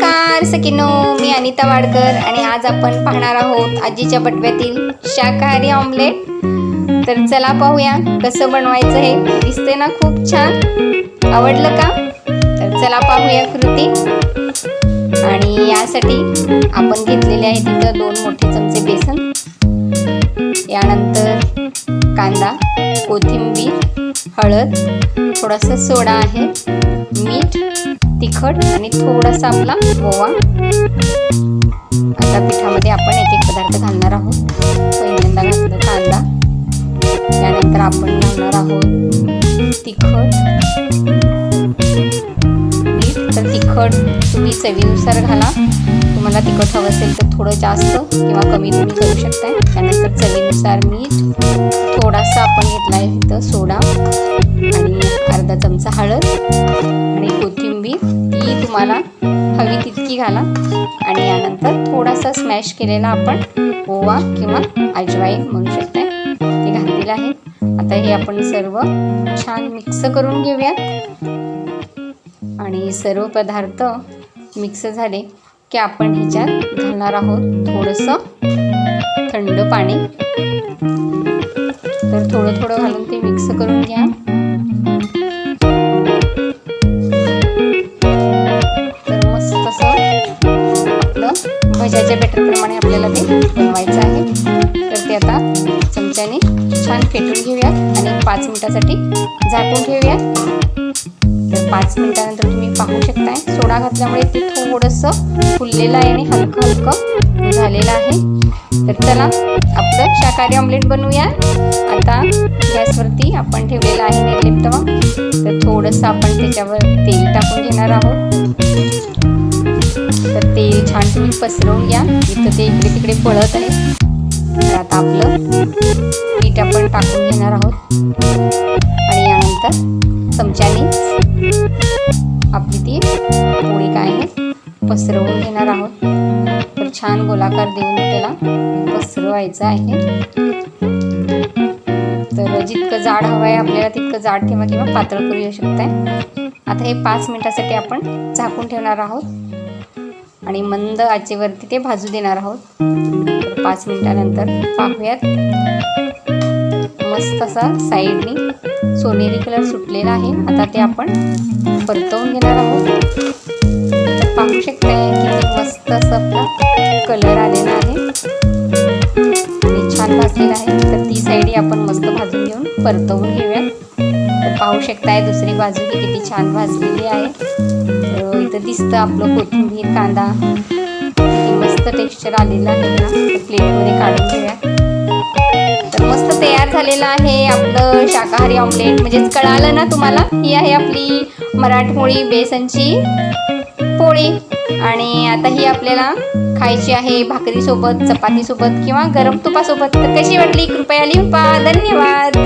नमस्कार सकिनो मी अनिता वाडकर आणि आज आपण पाहणार आहोत आजीच्या बटव्यातील शाकाहारी ऑमलेट तर चला पाहूया कसं बनवायचं हे. दिसते ना खूप छान. आवडलं का? तर चला पाहूया कृती. आणि यासाठी आपण घेतलेले आहे तिथं दोन मोठे चमचे बेसन. यानंतर कांदा कोथिंबीर हळद थोडासा सोडा आहे मीठ तिखट आणि थोडासा आपला ओवा. आता पिठामध्ये आपण एक एक पदार्थ घालणार आहोत. पहिल्यांदा घातलं कांदा. त्यानंतर आपण घालणार आहोत तिखट. मीठ तर तिखट तुम्ही चवीनुसार घाला. तुम्हाला तिखट हवं असेल तर थोडं जास्त किंवा कमी तुम्ही करू शकताय. त्यानंतर चवीनुसार मीठ. थोडासा आपण घेतला आहे इथं सोडा आणि अर्धा चमचा हळद. तुम्हाला हवी तितकी घाला. आणि यानंतर थोडासा स्मॅश केलेला आपण ओवा किंवा अजवाईन म्हणू शकताय. ते घातलेलं आहे. आता हे आपण सर्व छान मिक्स करून घेऊयात. आणि सर्व पदार्थ मिक्स झाले की आपण ह्याच्यात घालणार आहोत थोडंसं थंड पाणी. तर थोडं थोडं घालून ते मिक्स करून घ्या. म्हणजे भज्याच्या बॅटरप्रमाणे आपल्याला ते बनवायचं आहे. तर ते आता चमच्याने छान फेटून घेऊयात आणि पाच मिनिटासाठी झाकून ठेवूया तर पाच मिनिटानंतर तुम्ही पाहू शकताय सोडा घातल्यामुळे ते थोडंसं फुललेलं आहे आणि हलकं हलकं झालेलं आहे. तर चला आपलं शाकाहारी ऑमलेट बनवूया. आता गॅसवरती आपण ठेवलेलं आहे निर्लिप तर थोडंसं आपण त्याच्यावर तेल टाकून घेणार आहोत. तर तेल छान तुम्ही पसरवून घ्या. इथं ते इकडे तिकडे पळत आहे. तर आता आपलं पीठ आपण टाकून घेणार आहोत. आणि यानंतर चमच्याने आपली ती पोळी काय आहे पसरवून घेणार आहोत. तर छान गोलाकार देऊन त्याला पसरवायचं आहे. तर जितकं जाड हवं आहे आपल्याला तितकं जाड ठेवा किंवा पातळ करू येऊ आहे आता हे पाच मिनिटासाठी आपण झाकून ठेवणार आहोत. आणि मंद आचेवरती ते भाजू देणार आहोत. पाच मिनिटानंतर पाहूयात. मस्त असा साईडनी सोनेरी कलर सुटलेला आहे. आता ते आपण परतवून घेणार आहोत. पाहू शकताय किती मस्त असं आपला कलर आलेला आहे. आणि छान भाजलेला आहे. तर ती साईडही आपण मस्त भाजून घेऊन परतवून घेऊयात. तर पाहू शकताय दुसरी बाजू ही किती छान भाजलेली आहे. इथं दिसतं आपलं कोथिंबीर कांदा. मस्त टेक्स्चर आलेलं आहे ना. प्लेटमध्ये काढून घेऊया. तर मस्त तयार झालेलं आहे आपलं शाकाहारी ऑमलेट म्हणजेच कळालं ना तुम्हाला? ही आहे आपली मराठमोळी बेसनची पोळी. आणि आता ही आपल्याला खायची आहे भाकरीसोबत चपातीसोबत किंवा गरम तुपासोबत. तर कशी वाटली? कृपया लिंपा धन्यवाद!